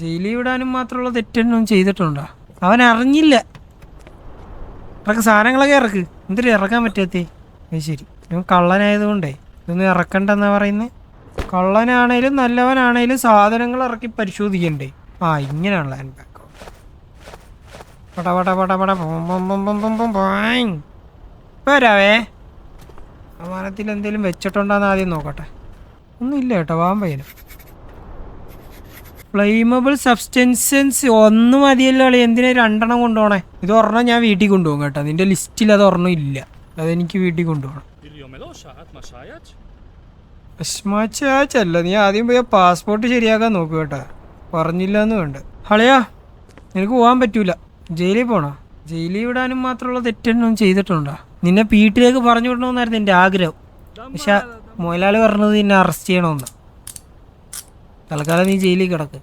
ജയിലിൽ വിടാനും മാത്രമുള്ള തെറ്റൊന്നും ചെയ്തിട്ടുണ്ടോ? അവൻ അറിഞ്ഞില്ല. ഇറക്ക് സാധനങ്ങളൊക്കെ ഇറക്ക്. എന്തൊരു ഇറക്കാൻ പറ്റാത്തേ? അത് ശരി. ഇവൻ കള്ളനായതുകൊണ്ടേ. ഇതൊന്നും ഇറക്കണ്ടെന്നാ പറയുന്നത് കള്ളനാണേലും നല്ലവനാണേലും സാധനങ്ങൾ ഇറക്കി പരിശോധിക്കണ്ടേ. ആ ഇങ്ങനെയാണല്ലോ എന്റെ ബാക്ക് പട പട പട പട. പൊം പൊം പൊം പൊം പൊം പൊം പോയിങ്. ഇപ്പൊ വരാവേ. സമാനത്തിൽ എന്തെങ്കിലും വെച്ചിട്ടുണ്ടോന്ന് ആദ്യം നോക്കട്ടെ. ഒന്നുമില്ല കേട്ടോ. വാമ്പയിന് ഫ്ലെയിമബിൾ സബ്സ്റ്റൻസൻസ് ഒന്നും മതിയല്ലോ അളി എന്തിനാ രണ്ടെണ്ണം കൊണ്ടുപോണേ? ഇത് ഒരെണ്ണം ഞാൻ വീട്ടിൽ കൊണ്ടുപോകും കേട്ടോ. നിന്റെ ലിസ്റ്റിൽ അത് ഒരെണ്ണം ഇല്ല. അതെനിക്ക് വീട്ടിൽ കൊണ്ടുപോകണം. അല്ല. നീ ആദ്യം പോയി പാസ്പോർട്ട് ശരിയാക്കാൻ നോക്കുക കേട്ടോ. പറഞ്ഞില്ല എന്ന് വേണ്ട. ഹളയാ നിനക്ക് പോകാൻ പറ്റൂല. ജയിലിൽ പോണോ? ജയിലിൽ വിടാനും മാത്രമുള്ള തെറ്റൊന്നും ചെയ്തിട്ടുണ്ടോ? നിന്നെ വീട്ടിലേക്ക് പറഞ്ഞു വിടണമെന്നായിരുന്നു എന്റെ ആഗ്രഹം. പക്ഷെ മോഹൻലാൽ പറഞ്ഞത് നിന്നെ അറസ്റ്റ് ചെയ്യണമെന്ന് തൽക്കാലം നീ ജയിലിൽ കിടക്ക്.